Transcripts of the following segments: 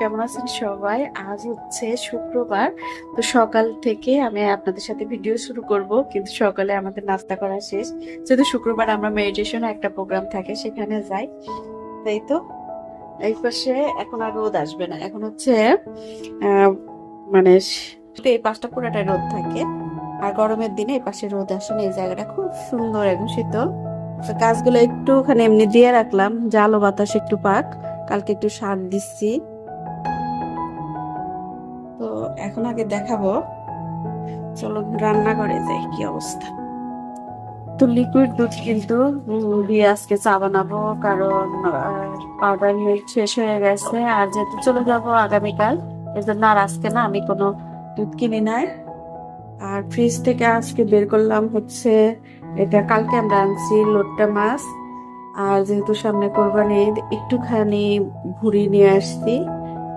কেমন আছেন সবাই? আজ হচ্ছে শুক্রবার। তো সকাল থেকে আমি আপনাদের সাথে ভিডিও শুরু করব, কিন্তু সকালে আমাদের নাস্তা করা শেষ। যেহেতু শুক্রবার আমরা মেডিটেশন একটা প্রোগ্রাম থাকে, সেখানে যাই। তাই তো? এই পাশে এখন আর রোদ আসবে না। এখন হচ্ছে মানে শ- এই পাশটা পুরাটাই রোদ থাকে। আর গরমের দিনে এই পাশে রোদ আসে না এই জায়গাটা খুব সুন্দর এবং শীতল। তো গাছগুলো একটুখানি এমনি দিয়ে রাখলাম। জালো বাতাস একটু পাক। কালকে একটু সার দিচ্ছি। তো এখন আগে দেখাবো। চলো রান্না করে যাই, কি অবস্থা। তো লিকুইড দুধ কিন্তু দিয়ে আজকে চা বানাবো। কারণ পাউডার মিল্ক শেষ হয়ে গেছে। আর যেহেতু চলে যাব আগামীকাল, এজন্য আর আজকে না আমি কোনো দুধ কিনে নাই আর ফ্রিজ থেকে আজকে বের করলাম হচ্ছে এটা কালকে আমরা আনছি লোটটা মাছ। আর যেহেতু সামনে কোরবানি ঈদ, একটুখানি ভুড়ি নিয়ে আসছি।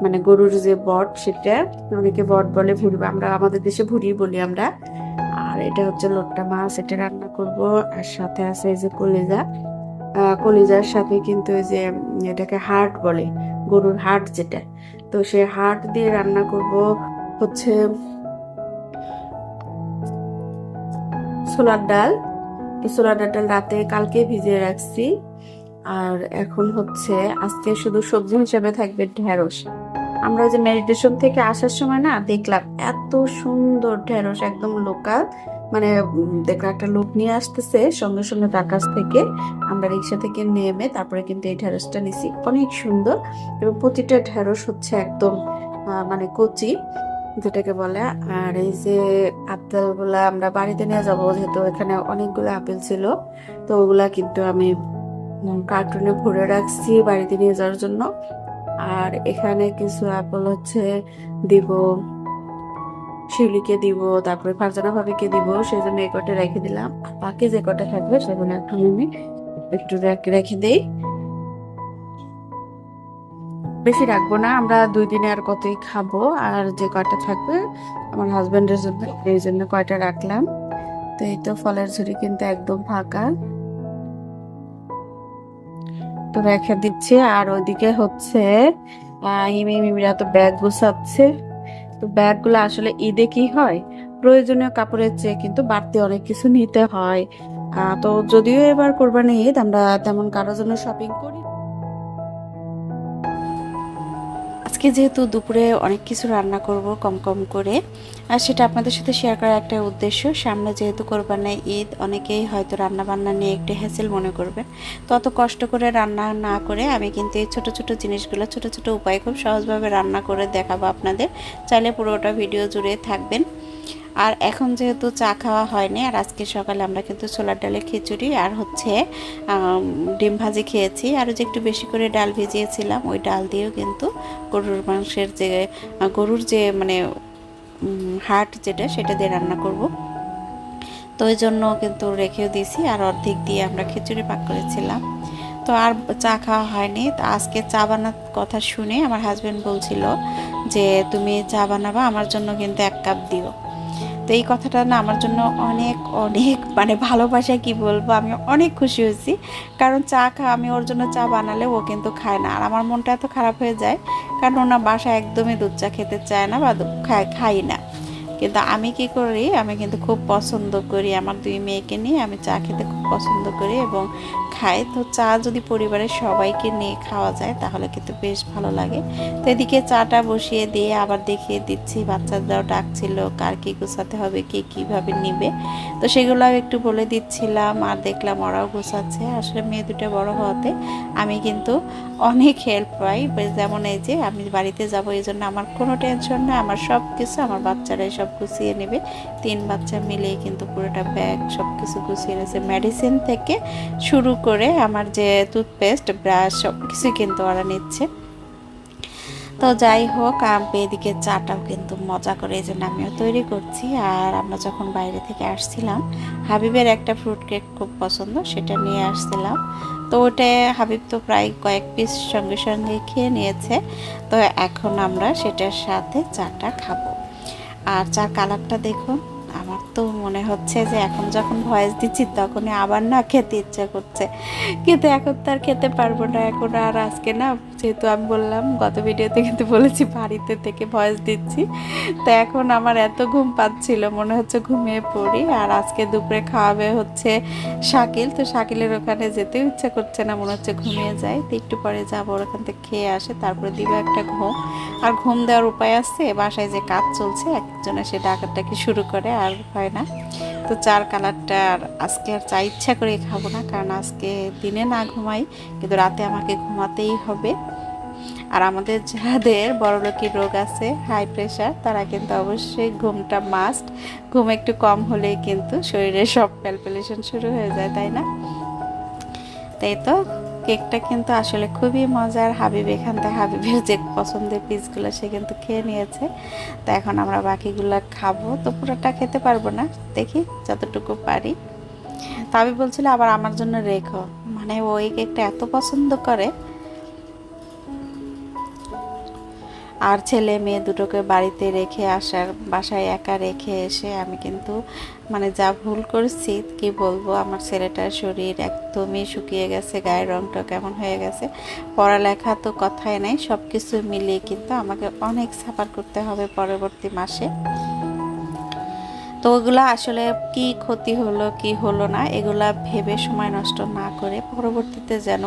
মানে গরুর যে বট সেটা অনেকে বট বলে ভুড়ি আমরা আমাদের দেশে ভুড়ি বলি আমরা। আর এটা হচ্ছে লোটটা মাছ এটা রান্না করব। আর সাথে আছে এই যে কলিজা। কলিজার সাথে কিন্তু এই যে এটাকে হার্ট বলে গরুর হার্ট যেটা। তো সে হার্ট দিয়ে রান্না করব। হচ্ছে ছোলার ডাল। এই ছোলার ডালটা রাতে কালকে ভিজিয়ে রাখছি। আর এখন হচ্ছে আজকে শুধু সবজি হিসেবে থাকবে ঢেঁড়স। আমরা যে মেডিটেশন থেকে আসার সময় না দেখলাম এত সুন্দর ঢেঁড়স, একদম লোকাল মানে দেখলাম একটা লোক নিয়ে আসতেছে সঙ্গে সঙ্গে তার কাছ থেকে। আমরা রিক্সা থেকে নেমে তারপরে কিন্তু এই ঢেঁড়সটা নিছি। অনেক সুন্দর। এবং প্রতিটা ঢেঁড়স হচ্ছে একদম মানে কচি। যেটাকে বলে, আর এই যে আপেলগুলা আমরা বাড়িতে নিয়ে যাব, যেহেতু এখানে অনেকগুলো আপেল ছিল, তো ওগুলা কিন্তু আমি কার্টুনে ভরে রাখছি বাড়িতে নিয়ে যাওয়ার জন্য। আর এখানে কিছু আপেল হচ্ছে, দিব, শিউলিকে দিব, তারপরে ফারজানা ভাবিকে দিব সেই জন্য এই কটা রেখে দিলাম। বাকি যে কটা থাকবে, সেগুলো এখন আমি একটু রেখে দেই। বেশি রাখব না, আমরা দুই দিনে আর কতই খাব, আর যে কয়টা থাকবে, আমার হাজবেন্ডের জন্য, এই জন্য কয়টা রাখলাম। তো এই তো ফলের ঝুড়ি কিন্তু একদম ফাঁকা। তো রেখে দিচ্ছি, আর ওইদিকে হচ্ছে হিমি মিমিরা তো ব্যাগ গুছাচ্ছে। তো ব্যাগগুলো আসলে ঈদে কি হয়? প্রয়োজনীয় কাপড়ের চেয়ে কিন্তু বাড়তি অনেক কিছু নিতে হয়। তো যদিও এবার কোরবানি ঈদ, আমরা তেমন কারোর জন্য শপিং করি আজকে যেহেতু দুপুরে অনেক কিছু রান্না করব কম কম করে, আর সেটা আপনাদের সাথে শেয়ার করার একটা উদ্দেশ্য। সামনে যেহেতু কোরবানি ঈদ, অনেকেই হয়তো রান্না বান্না নিয়ে একটু হ্যাসেল মনে করবেন তত কষ্ট করে রান্না না করে আমি কিন্তু এই ছোটো ছোটো জিনিসগুলো, ছোট ছোট উপায় খুব সহজভাবে রান্না করে দেখাবো আপনাদের। চাইলে পুরোটা ভিডিও জুড়ে থাকবেন। আর এখন যেহেতু চা খাওয়া হয়নি, আর আজকে সকালে আমরা কিন্তু ছোলার ডালের খিচুড়ি আর হচ্ছে ডিম ভাজি খেয়েছি। আর যে একটু বেশি করে ডাল ভিজিয়েছিলাম, ওই ডাল দিয়েও কিন্তু গরুর মাংসের যে গরুর যে মানে হার্ট যেটা, সেটা দিয়ে রান্না করব। তো ওই জন্য কিন্তু রেখেও দিয়েছি, আর অর্ধেক দিয়ে আমরা খিচুড়ি পাক করেছিলাম। তো আর চা খাওয়া হয়নি। তো আজকে চা বানার কথা শুনে আমার হাজব্যান্ড বলছিল যে, তুমি চা বানাবা, আমার জন্য কিন্তু এক কাপ দিও। তো এই কথাটা না আমার জন্য অনেক অনেক মানে ভালোবাসা কি বলব? আমি অনেক খুশি হয়েছি। কারণ চা খা, আমি ওর জন্য চা বানালে ও কিন্তু খায় না। আর আমার মনটা এত খারাপ হয়ে যায়, কারণ ওনার বাসা একদমই দুধ চা খেতে চায় না বা খায়, খাই না। কিন্তু আমি কি করি? আমি কিন্তু খুব পছন্দ করি। আমার দুই মেয়েকে নিয়ে আমি চা খেতে খুব পছন্দ করি এবং খাই তো চা যদি পরিবারের সবাইকে নিয়ে খাওয়া যায়, তাহলে কিন্তু বেশ ভালো লাগে। তো এদিকে চাটা বসিয়ে দিয়ে আবার দেখিয়ে দিচ্ছি বাচ্চারাও ডাকছিল, কার কি গোছাতে হবে, কে কীভাবে নিবে। তো সেগুলো একটু বলে দিচ্ছিলাম, আর দেখলাম ওরাও গোছাচ্ছে। আসলে মেয়ে দুটো বড় হওয়াতে আমি কিন্তু অনেক হেল্প পাই। যেমন এই যে, আমি বাড়িতে যাব, এই জন্য আমার কোনো টেনশন না আমার সব কিছু আমার বাচ্চারাই সব গুছিয়ে নেবে। তিন বাচ্চা মিলেই কিন্তু পুরোটা ব্যাগ সব কিছু গুছিয়ে নিয়েছে মেডিসিন থেকে শুরু করে আমার যে টুথপেস্ট ব্রাশ সব কিছুই কিন্তু ওরা নিচ্ছে। তো যাই হোক আমি এদিকে চাটাও কিন্তু মজা করে এই জন্য আমিও তৈরি করছি। আর আমরা যখন বাইরে থেকে আসছিলাম, হাবিবের একটা ফ্রুট কেক খুব পছন্দ, সেটা নিয়ে আসছিলাম। তো ওটা হাবিব তো প্রায় কয়েক পিস সঙ্গে সঙ্গে খেয়ে নিয়েছে। তো এখন আমরা সেটার সাথে চাটা খাব। আর চার কালারটা দেখুন। আমার তো মনে হচ্ছে যে এখন যখন ভয়েস দিচ্ছি তখনই আবার না খেতে ইচ্ছা করছে। কিন্তু এখন তো আর খেতে পারব না, এখন আর আজকে না, যেহেতু আমি বললাম, গত ভিডিওতে কিন্তু বলেছি বাড়িতে থেকে ভয়েস দিচ্ছি। তো এখন আমার এত ঘুম পাচ্ছিল, মনে হচ্ছে ঘুমিয়ে পড়ি। আর আজকে দুপুরে খাওয়াবে হচ্ছে শাকিল। তো শাকিলের ওখানে যেতেও ইচ্ছা করছে না, মনে হচ্ছে ঘুমিয়ে যায়। তো একটু পরে যাব ওখান থেকে খেয়ে আসে, তারপরে দিব একটা ঘুম। আর ঘুম দেওয়ার উপায় আছে, বাসায় যে কাজ চলছে, একজনে সে ডাকাতটাকে শুরু করে। আর হয় না। তো চার কালারটা আর আজকে আর চা ইচ্ছা করে খাব না, কারণ আজকে দিনে না ঘুমাই, কিন্তু রাতে আমাকে ঘুমাতেই হবে। আর আমাদের যাদের বড়লোকির রোগ আছে হাই প্রেশার তারা কিন্তু অবশ্যই ঘুমটা মাস্ট ঘুম একটু কম হলেই কিন্তু শরীরে সব প্যালপিলেশন শুরু হয়ে যায়, তাই না? তাই তো? কেকটা কিন্তু আসলে খুবই মজার। হাবিব এখান থেকে হাবিবের যে পছন্দের পিসগুলো সে কিন্তু খেয়ে নিয়েছে। তো এখন আমরা বাকিগুলো খাব। তো পুরোটা খেতে পারব না। দেখি যতটুকু পারি। তা আমি বলছিল, আবার আমার জন্য রেখো। মানে ওই কেকটা এত পছন্দ করে। আর ছেলে মেয়ে দুটোকে বাড়িতে রেখে আসার, বাসায় একা রেখে এসে আমি কিন্তু মানে যা ভুল করছি, কি বলব? আমার ছেলেটার শরীর একদমই শুকিয়ে গেছে, গায়ের রংটা কেমন হয়ে গেছে। পড়ালেখা তো কথাই নাই সব কিছু মিলিয়ে কিন্তু আমাকে অনেক সাফার করতে হবে পরবর্তী মাসে। তো ওগুলা আসলে কি ক্ষতি হলো, কি হলো না, এগুলা ভেবে সময় নষ্ট না করে পরবর্তীতে যেন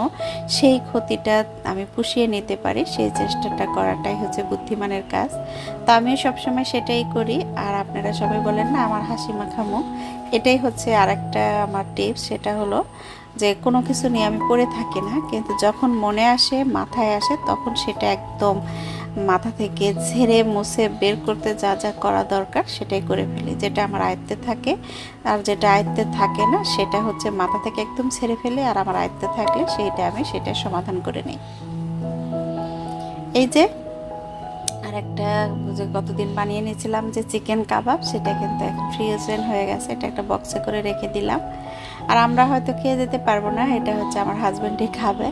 সেই ক্ষতিটা আমি পুষিয়ে নিতে পারি, সেই চেষ্টাটা করাটাই হচ্ছে বুদ্ধিমানের কাজ। তো আমিও সবসময় সেটাই করি। আর আপনারা সবাই বলেন না, আমার হাসি মাখা মুখ। এটাই হচ্ছে আর একটা আমার টিপস, সেটা হলো যে কোনো কিছু নিয়ে আমি পড়ে থাকি না, কিন্তু যখন মনে আসে, মাথায় আসে, তখন সেটা একদম মাথা থেকে ঝেড়ে মুছে বের করতে যা যা করা দরকার সেটাই করে ফেলি। যেটা আমার আয়ত্তে থাকে আর যেটা আয়ত্তে থাকে না, সেটা হচ্ছে মাথা থেকে একদম ছেড়ে ফেলে আর আমার আয়ত্তে থাকলে সেইটা আমি সেটা সমাধান করে নিই। এই যে আর একটা যে কতদিন বানিয়ে নিয়েছিলাম যে চিকেন কাবাব, সেটা কিন্তু ফ্রিজেন হয়ে গেছে, এটা একটা বক্সে করে রেখে দিলাম। আর আমরা হয়তো খেয়ে যেতে পারব না, এটা হচ্ছে আমার হাজব্যান্ডই খাবে।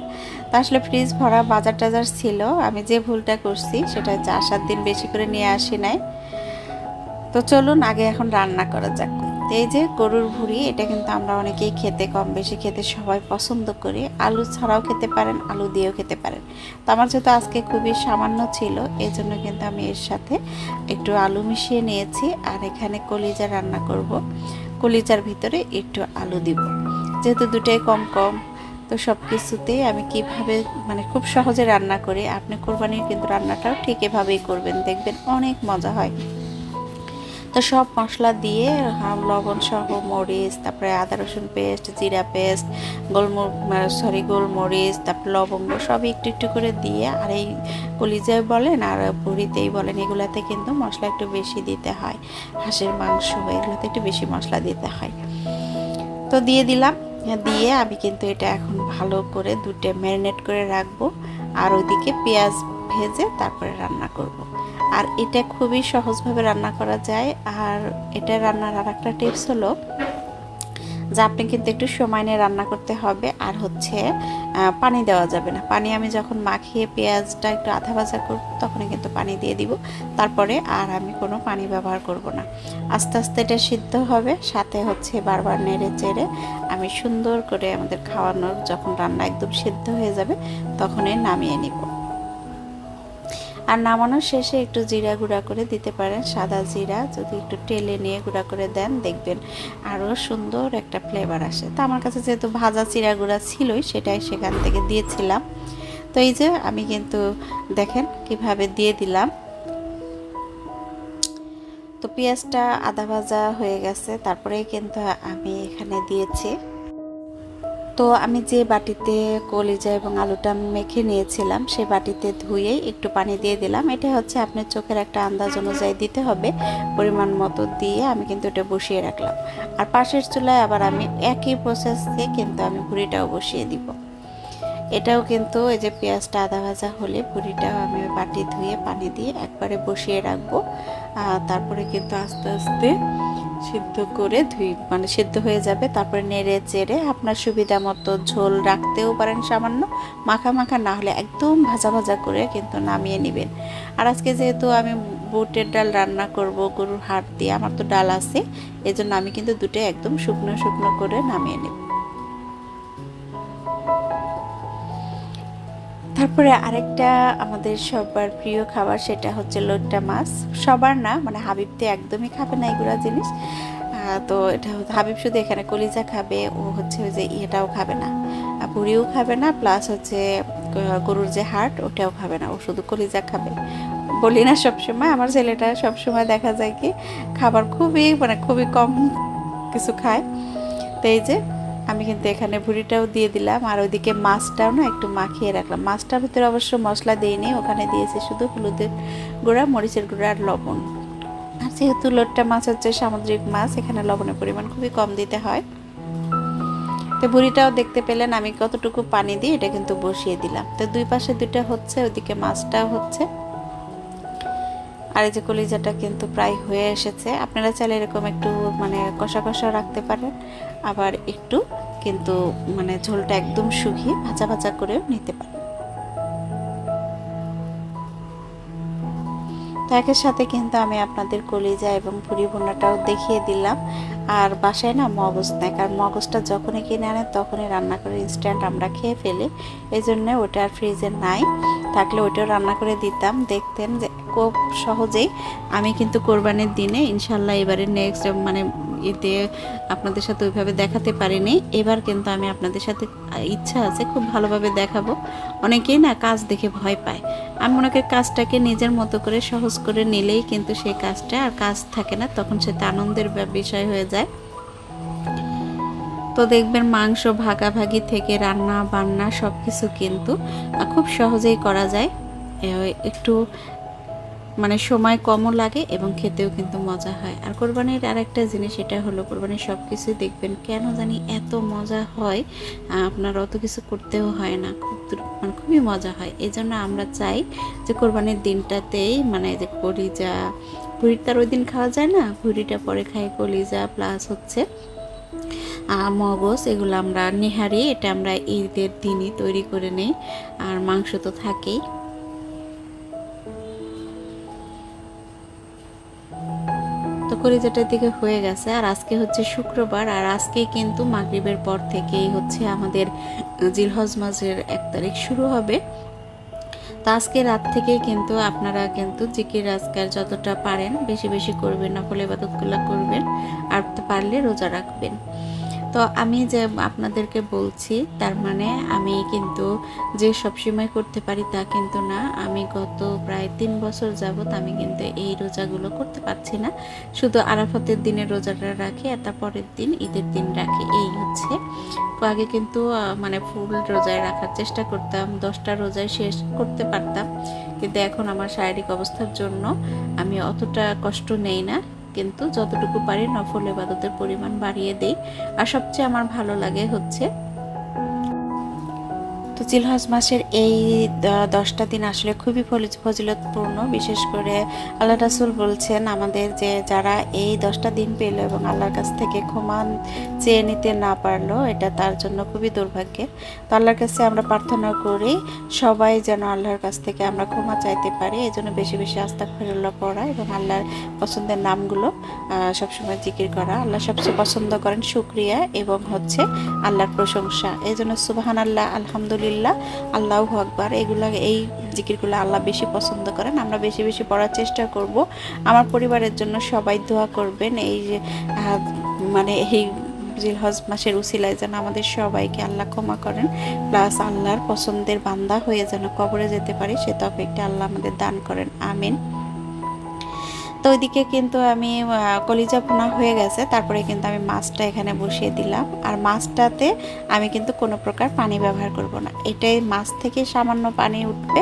তা আসলে ফ্রিজ ভরা বাজার টাজার ছিল, আমি যে ভুলটা করছি সেটা হচ্ছে আসার দিন বেশি করে নিয়ে আসি নাই। তো চলুন আগে এখন রান্না করা যাক। এই যে গরুর ভুড়ি, এটা কিন্তু আমরা অনেকেই খেতে কম বেশি খেতে সবাই পছন্দ করি। আলু ছাড়াও খেতে পারেন, আলু দিয়েও খেতে পারেন। তো আমার যেহেতু আজকে খুবই সামান্য ছিল এই জন্য কিন্তু আমি এর সাথে একটু আলু মিশিয়ে নিয়েছি, আর এখানে কলিজা রান্না করব। কলিজার ভিতরে একটু আলু দিব। যেহেতু দুটাই কম কম, তো সব কিছুতেই আমি কীভাবে মানে খুব সহজে রান্না করি, আপনি কোরবানির কিন্তু রান্নাটাও ঠিক এভাবেই করবেন, দেখবেন অনেক মজা হয়। তো সব মশলা দিয়ে লবণ সহ মরিচ, তারপরে আদা, রসুন পেস্ট, জিরা পেস্ট গোলমর সরি গোলমরিচ, তারপরে লবঙ্গ, সবই একটু একটু করে দিয়ে, আর এই কলিজায় বলেন আর বুড়িতেই বলেন, এগুলাতে কিন্তু মশলা একটু বেশি দিতে হয়। হাঁসের মাংস, এগুলোতে একটু বেশি মশলা দিতে হয়। তো দিয়ে দিলাম। দিয়ে আমি কিন্তু এটা এখন ভালো করে দুটো ম্যারিনেট করে রাখব। আর ওইদিকে পেঁয়াজ ভেজে তারপরে রান্না করব। আর এটা খুবই সহজভাবে রান্না করা যায়। আর এটা রান্নার আর একটা টিপস হলো যে আপনি কিন্তু একটু সময় নিয়ে রান্না করতে হবে। আর হচ্ছে পানি দেওয়া যাবে না। পানি আমি যখন মাখিয়ে পেঁয়াজটা একটু আধা ভাজা করব, তখনই কিন্তু পানি দিয়ে দিব। তারপরে আর আমি কোনো পানি ব্যবহার করব না। আস্তে আস্তে এটা সিদ্ধ হবে, সাথে হচ্ছে বারবার নেড়ে চেড়ে আমি সুন্দর করে আমাদের খাওয়ানোর যখন রান্না একদম সিদ্ধ হয়ে যাবে, তখনই নামিয়ে নিব। আর নামানোর শেষে একটু জিরা গুঁড়া করে দিতে পারেন, সাদা জিরা। যদি একটু টেলে নিয়ে গুঁড়া করে দেন, দেখবেন আরও সুন্দর একটা ফ্লেভার আসে। তো আমার কাছে যেহেতু ভাজা চিরা গুঁড়া ছিলই, সেটাই সেখান থেকে দিয়েছিলাম। তো এই যে আমি কিন্তু দেখেন কীভাবে দিয়ে দিলাম। তো পেঁয়াজটা আদা ভাজা হয়ে গেছে, তারপরে কিন্তু আমি এখানে দিয়েছি তো আমি যে বাটিতে কলিজা এবং আলুটা মেখে নিয়েছিলাম সেই বাটিতে ধুয়েই একটু পানি দিয়ে দিলাম। এটা হচ্ছে আপনার চোখের একটা আন্দাজ অনুযায়ী দিতে হবে। পরিমাণ মতো দিয়ে আমি কিন্তু এটা বসিয়ে রাখলাম। আর পাশের চুলায় আবার আমি একই প্রসেসে কিন্তু আমি ভুড়িটাও বসিয়ে দিব। এটাও কিন্তু এই যে পেঁয়াজটা আদা ভাজা হলে পুরিটাও আমি বাটি ধুয়ে পানি দিয়ে একবারে বসিয়ে রাখব। তারপরে কিন্তু আস্তে আস্তে সিদ্ধ করে ধুই মানে সিদ্ধ হয়ে যাবে, তারপরে নেড়ে চেড়ে আপনার সুবিধা মতো ঝোল রাখতেও পারেন সামান্য, মাখা মাখা না হলে একদম ভাজা ভাজা করে কিন্তু নামিয়ে নেবেন। আর আজকে যেহেতু আমি বুটের ডাল রান্না করব, গরুর হাড় দিয়ে, আমার তো ডাল আছে, এজন্য আমি কিন্তু দুটো একদম শুকনো শুকনো করে নামিয়ে নেব। তারপরে আরেকটা আমাদের সবার প্রিয় খাবার সেটা হচ্ছে লোট্টা মাছ। সবার না মানে হাবিবতে একদমই খাবে না এগুলা জিনিস। তো এটা হাবিব শুধু এখানে কলিজা খাবে, ও হচ্ছে ওই যে ইয়েটাও খাবে না। বুড়িও খাবে না প্লাস হচ্ছে গরুর যে হাট ওটাও খাবে না। ও শুধু কলিজা খাবে। বলি না সবসময়, আমার ছেলেটা সবসময় দেখা যায় কি, খাবার খুবই মানে খুবই কম কিছু খায়। তো এই যে আমি কিন্তু এখানে ভুড়িটাও দিয়ে দিলাম, আর ওইদিকে মাছটাও না একটু মাখিয়ে রাখলাম। মাছটার ভিতরে অবশ্য মশলা দিইনি, ওখানে দিয়েছি শুধু হলুদের গুঁড়া, মরিচের গুঁড়া আর লবণ। আর যেহেতু লোট্টা মাছ হচ্ছে সামুদ্রিক মাছ, এখানে লবণের পরিমাণ খুবই কম দিতে হয়। তো বুড়িটাও দেখতে পেলেন, আমি কতটুকু পানি দিই এটা কিন্তু বসিয়ে দিলাম। তো দুই পাশে দুইটা হচ্ছে, ওইদিকে মাছটাও হচ্ছে। আর এই যে কলিজাটা কিন্তু প্রায় হয়ে এসেছে। আপনারা চাইলে এরকম একটু মানে কষা কষা রাখতে পারেন, আবার একটু কিন্তু মানে ঝোলটা একদম শুকিয়ে ভাজা ভাজা করেও নিতে পারেন তো একের সাথে কিন্তু আমি আপনাদের কলিজা এবং পুরি ভুনাটাও দেখিয়ে দিলাম। আর বাসায় না মগজ নেয় কারণ মগজটা যখনই কিনে আনে তখনই রান্না করে ইনস্ট্যান্ট আমরা খেয়ে ফেলি। এই জন্য ওটা আর ফ্রিজে নাই। থাকলে ওইটাও রান্না করে দিতাম। দেখতেন যে খুব সহজেই আমি কিন্তু কোরবানির দিনে ইনশাল্লাহ এবারে নেক্সট মানে এতে আপনাদের সাথে ওইভাবে দেখাতে পারিনি। এবার কিন্তু আমি আপনাদের সাথে ইচ্ছা আছে খুব ভালোভাবে দেখাবো। অনেকেই না কাজ দেখে ভয় পায়। আমি মনে করি কাজটাকে নিজের মতো করে সহজ করে নিলেই কিন্তু সেই কাজটা আর কাজ থাকে না, তখন সেটা আনন্দের বিষয় হয়ে যায়। তো দেখবেন মাংস ভাগাভাগি থেকে রান্না বান্না সব কিছু কিন্তু খুব সহজেই করা যায়। একটু মানে সময় কমও লাগে এবং খেতেও কিন্তু মজা হয়। আর কোরবানির আরেকটা জিনিস এটা হলো কোরবানির সব কিছুই দেখবেন কেন জানি এত মজা হয় আপনার অত কিছু করতেও হয় না। খুব মানে খুবই মজা হয়। এই জন্য আমরা চাই যে কোরবানির দিনটাতেই মানে যে কলিজা তার ওই দিন খাওয়া যায় না? ভুড়িটা পরে খাই কলিজা প্লাস হচ্ছে মগজ, এগুলো আমরা নেহারি, এটা আমরা ঈদের দিনই তৈরি করে নেই। আর মাংস তো থাকেই। তো যেটা দিকে হয়ে গেছে, আর আজকে হচ্ছে শুক্রবার, আর আজকে কিন্তু মাগরিবের পর থেকেই হচ্ছে আমাদের জিলহজ মাসের এক তারিখ শুরু হবে। তা আজকে রাত থেকেই কিন্তু আপনারা কিন্তু জিকির আজকার যতটা পারেন, বেশি বেশি করবেন না ফলে ইবাদতগুলো করবেন, আর পারলে রোজা রাখবেন। তো আমি যে আপনাদেরকে বলছি, তার মানে আমি কিন্তু যে সবসময় করতে পারি তা কিন্তু না। আমি গত প্রায় তিন বছর যাবত আমি কিন্তু এই রোজাগুলো করতে পারছি না। শুধু আরাফাতের দিনে রোজাটা রাখি আর তার পরের দিন ঈদের দিন রাখি। এই হচ্ছে। তো আগে কিন্তু মানে ফুল রোজায় রাখার চেষ্টা করতাম, দশটা রোজায় শেষ করতে পারতাম। কিন্তু এখন আমার শারীরিক অবস্থার জন্য আমি অতটা কষ্ট নেই না। কিন্তু যতটুকু পারি নফল এবাদতের পরিমাণ বাড়িয়ে দেই। আর সবচেয়ে আমার ভালো লাগে হচ্ছে তো জিলহজ মাসের এই দশটা দিন আসলে খুবই ফজিলতপূর্ণ। বিশেষ করে আল্লাহ রাসুল বলছেন, আমাদের যে যারা এই দশটা দিন পেল এবং আল্লাহর কাছ থেকে ক্ষমা চেয়ে নিতে না পারল, এটা তার জন্য খুবই দুর্ভাগ্যের। তো আল্লাহর কাছে আমরা প্রার্থনা করি, সবাই যেন আল্লাহর কাছ থেকে আমরা ক্ষমা চাইতে পারি। এই জন্য বেশি বেশি আস্তা ফেরুল্লাহ পড়া এবং আল্লাহর পছন্দের নামগুলো সবসময় জিকির করা। আল্লাহ সবচেয়ে পছন্দ করেন শুক্রিয়া এবং হচ্ছে আল্লাহর প্রশংসা। এই জন্য সুবাহান আল্লাহ আলহামদুলিল্লাহ। আল্লাহ আকবার। এগুলো, এই জিকিরগুলো আল্লাহ বেশি পছন্দ করেন। আমরা বেশি বেশি পড়ার চেষ্টা করব। আমার পরিবারের জন্য সবাই দোয়া করবেন। এই যে মানে এই জিলহজ মাসের উসিলায় যেন আমাদের সবাইকে আল্লাহ ক্ষমা করেন। প্লাস আল্লাহর পছন্দের বান্দা হয়ে যেন কবরে যেতে পারি, সে তফিকটা আল্লাহ আমাদের দান করেন। আমিন। তো ওইদিকে কিন্তু আমি কলিজা ভুনা হয়ে গেছে। তারপরে কিন্তু আমি মাছটা এখানে বসিয়ে দিলাম। আর মাছটাতে আমি কিন্তু কোনো প্রকার পানি ব্যবহার করব না। এটাই মাছ থেকে সামান্য পানি উঠবে,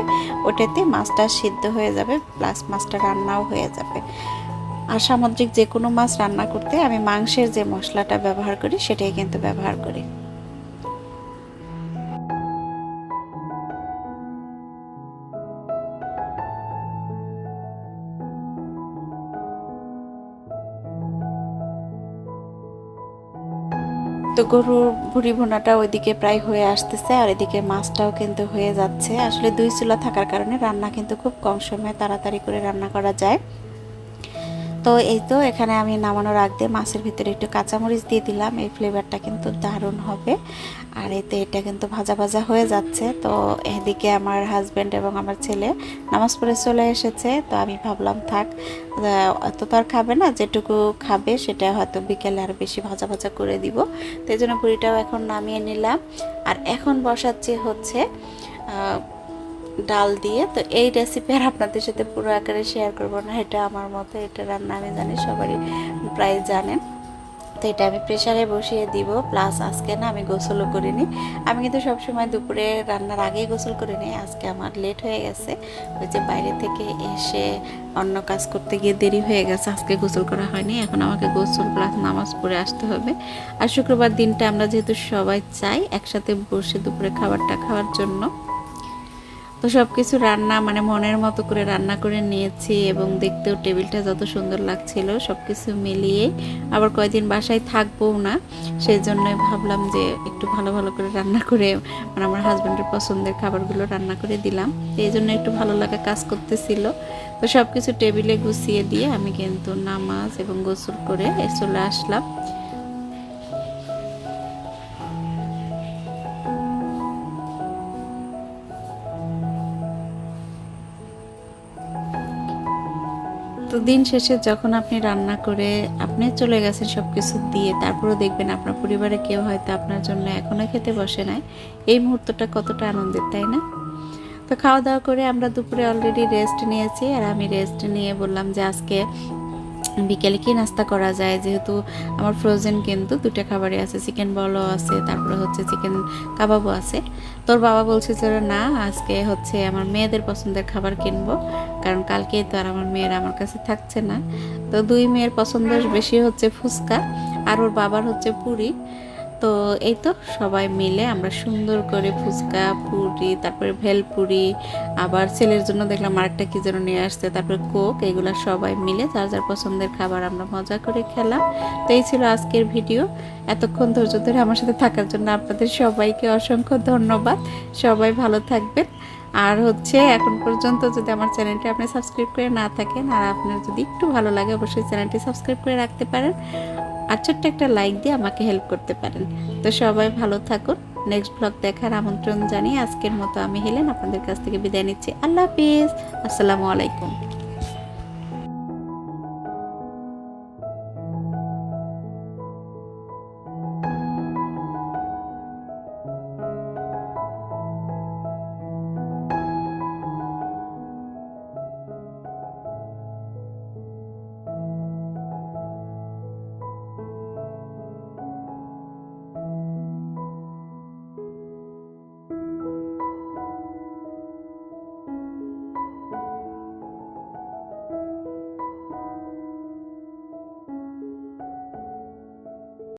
ওটাতে মাছটা সিদ্ধ হয়ে যাবে, প্লাস মাছটা রান্নাও হয়ে যাবে। আর সামুদ্রিক যে কোনো মাছ রান্না করতে আমি মাংসের যে মশলাটা ব্যবহার করি, সেটাই কিন্তু ব্যবহার করি। তো গরুর ভুড়ি ভোনাটা ওইদিকে প্রায় হয়ে আসতেছে আর এদিকে মাছটাও কিন্তু হয়ে যাচ্ছে। আসলে দুই চুলা থাকার কারণে রান্না কিন্তু খুব কম সময়ে তাড়াতাড়ি করে রান্না করা যায়। তো এই তো এখানে আমি নামানোর আগ দিয়ে মাছের ভিতরে একটু কাঁচামরিচ দিয়ে দিলাম। এই ফ্লেভারটা কিন্তু দারুণ হবে। আর এতে এটা কিন্তু ভাজা ভাজা হয়ে যাচ্ছে। তো এদিকে আমার হাজব্যান্ড এবং আমার ছেলে নামাজ পড়ে চলে এসেছে। তো আমি ভাবলাম থাক এত তো আর খাবে না, যেটুকু খাবে সেটা হয়তো বিকেলে আর বেশি ভাজা ভাজা করে দিব। তো এই জন্য পুরিটাও এখন নামিয়ে নিলাম। আর এখন বসাচ্ছি হচ্ছে ডাল দিয়ে, তো এই রেসিপি আর আপনাদের সাথে পুরো আকারে শেয়ার করব না। এটা আমার মতো, এটা রান্না আমি জানি সবারই প্রায় জানেন। তো এটা আমি প্রেশারে বসিয়ে দিব প্লাস আজকে না আমি গোসলও করিনি। আমি কিন্তু সবসময় দুপুরে রান্নার আগেই গোসল করে নিই, আজকে আমার লেট হয়ে গেছে। ওই যে বাইরে থেকে এসে অন্য কাজ করতে গিয়ে দেরি হয়ে গেছে, আজকে গোসল করা হয়নি। এখন আমাকে গোসল প্লাস নামাজ পড়ে আসতে হবে। আর শুক্রবার দিনটা আমরা যেহেতু সবাই চাই একসাথে বসে দুপুরে খাবারটা খাওয়ার জন্য তো সব কিছু রান্না মানে মনের মতো করে রান্না করে নিয়েছি এবং দেখতেও টেবিলটা যত সুন্দর লাগছিল সব কিছু মিলিয়ে। আবার কয়দিন বাসায় থাকবোও না সেই জন্যই ভাবলাম যে একটু ভালো ভালো করে রান্না করে মানে আমার হাজব্যান্ডের পছন্দের খাবারগুলো রান্না করে দিলাম। এই জন্য একটু ভালো লাগা কাজ করতেছিল। তো সব কিছু টেবিলে গুছিয়ে দিয়ে আমি কিন্তু নামাজ এবং গোসল করে চলে আসলাম। তো দিন শেষে যখন আপনি রান্না করে আপনি চলে গেছেন সব কিছু দিয়ে, তারপরেও দেখবেন আপনার পরিবারে কেউ হয়তো আপনার জন্য এখনও খেতে বসে নাই। এই মুহূর্তটা কতটা আনন্দের, তাই না? তো খাওয়া দাওয়া করে আমরা দুপুরে অলরেডি রেস্ট নিয়েছি। আর আমি রেস্ট নিয়ে বললাম যে আজকে বিকেলে কি নাস্তা করা যায়? যেহেতু আমার ফ্রোজেন কিন্তু দুটা খাবারই আছে চিকেন বলও আছে, তারপরে হচ্ছে চিকেন কাবাবও আছে। তোর বাবা বলছে যে, না, আজকে হচ্ছে আমার মেয়েদের পছন্দের খাবার কিনবো, কারণ কালকে তো আর আমার মেয়েরা আমার কাছে থাকছে না। তো দুই মেয়ের পছন্দের বেশি হচ্ছে ফুচকা, আর ওর বাবার হচ্ছে পুরি। তো এই তো সবাই মিলে আমরা সুন্দর করে ফুচকা, পুরি, তারপরে ভেলপুরি, আবার ছেলের জন্য দেখলাম আরেকটা কি যেন নিয়ে আসছে, তারপরে কোক, এগুলো সবাই মিলে যার যার পছন্দের খাবার আমরা মজা করে খেলাম। তো এই ছিল আজকের ভিডিও। এতক্ষণ ধৈর্য ধরে আমার সাথে থাকার জন্য আপনাদের সবাইকে অসংখ্য ধন্যবাদ। সবাই ভালো থাকবেন। আর হচ্ছে এখন পর্যন্ত যদি আমার চ্যানেলটি আপনি সাবস্ক্রাইব করে না থাকেন, আর আপনার যদি একটু ভালো লাগে, অবশ্যই চ্যানেলটি সাবস্ক্রাইব করে রাখতে পারেন। আর ছোট্ট একটা লাইক দিয়ে আমাকে হেল্প করতে পারেন। তো সবাই ভালো থাকুন। নেক্সট ব্লগ দেখার আমন্ত্রণ জানিয়ে আজকের মতো আমি হেলেন। আপনাদের কাছ থেকে বিদায় নিচ্ছি। আল্লাহ হাফিজ। আসসালামু আলাইকুম।